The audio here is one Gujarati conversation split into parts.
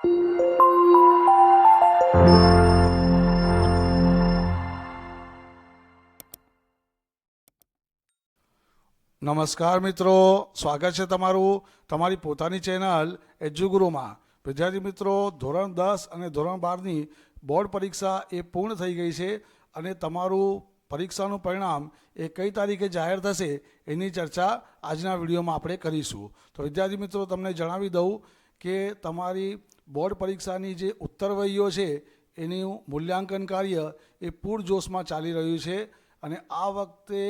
નમસ્કાર મિત્રો, સ્વાગત છે તમારું તમારી પોતાની ચેનલ એજ્યુગુરુમાં. વિદ્યાર્થી મિત્રો, ધોરણ દસ અને ધોરણ બારની બોર્ડ પરીક્ષા એ પૂર્ણ થઈ ગઈ છે અને તમારું પરીક્ષાનું પરિણામ એ કઈ તારીખે જાહેર થશે એની ચર્ચા આજના વિડીયોમાં આપણે કરીશું. તો વિદ્યાર્થી મિત્રો, તમને જણાવી દઉં કે તમારી બોર્ડ પરીક્ષાની જે ઉત્તરવહીઓ છે, એનું મૂલ્યાંકન કાર્ય એ પૂરજોશમાં ચાલી રહ્યું છે અને આ વખતે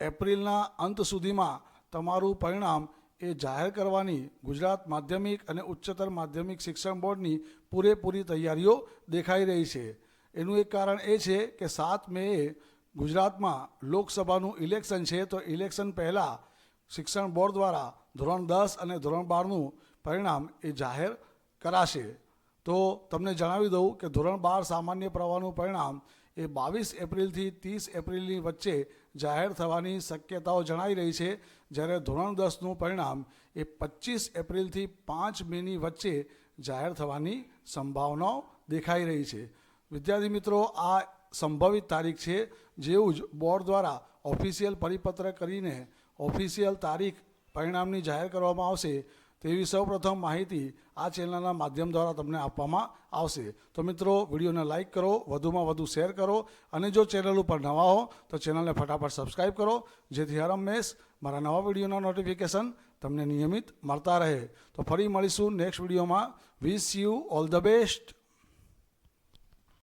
એપ્રિલના અંત સુધીમાં તમારું પરિણામ એ જાહેર કરવાની ગુજરાત માધ્યમિક અને ઉચ્ચતર માધ્યમિક શિક્ષણ બોર્ડની પૂરેપૂરી તૈયારીઓ દેખાઈ રહી છે. એનું એક કારણ એ છે કે સાત મેએ ગુજરાતમાં લોકસભાનું ઇલેક્શન છે, તો ઇલેક્શન પહેલાં શિક્ષણ બોર્ડ દ્વારા ધોરણ દસ અને ધોરણ બારનું પરિણામ એ જાહેર કરાશે. તો તમને જણાવી દઉં કે ધોરણ બાર સામાન્ય પ્રવાહનું પરિણામ એ બાવીસ એપ્રિલથી ત્રીસ એપ્રિલની વચ્ચે જાહેર થવાની શક્યતાઓ જણાઈ રહી છે. જ્યારે ધોરણ દસનું પરિણામ એ પચીસ એપ્રિલથી પાંચ મેની વચ્ચે જાહેર થવાની સંભાવનાઓ દેખાઈ રહી છે. વિદ્યાર્થી મિત્રો, આ સંભવિત તારીખ છે. જેવું જ બોર્ડ દ્વારા ઓફિશિયલ પરિપત્ર કરીને ઓફિશિયલ તારીખ પરિણામની જાહેર કરવામાં આવશે. તેવી સૌપ્રથમ માહિતી આ ચેનલના માધ્યમ દ્વારા તમને આપવામાં આવશે. તો મિત્રો, વિડીયોને લાઇક કરો, વધુમાં વધુ શેર કરો અને જો ચેનલ ઉપર નવા હો, તો ચેનલને ફટાફટ સબસ્ક્રાઈબ કરો. જેથી હર હંમેશ મારા નવા વિડીયોના નોટિફિકેશન તમને નિયમિત મળતા રહે. તો ફરી મળીશું નેક્સ્ટ વિડીયોમાં. Wish you all the best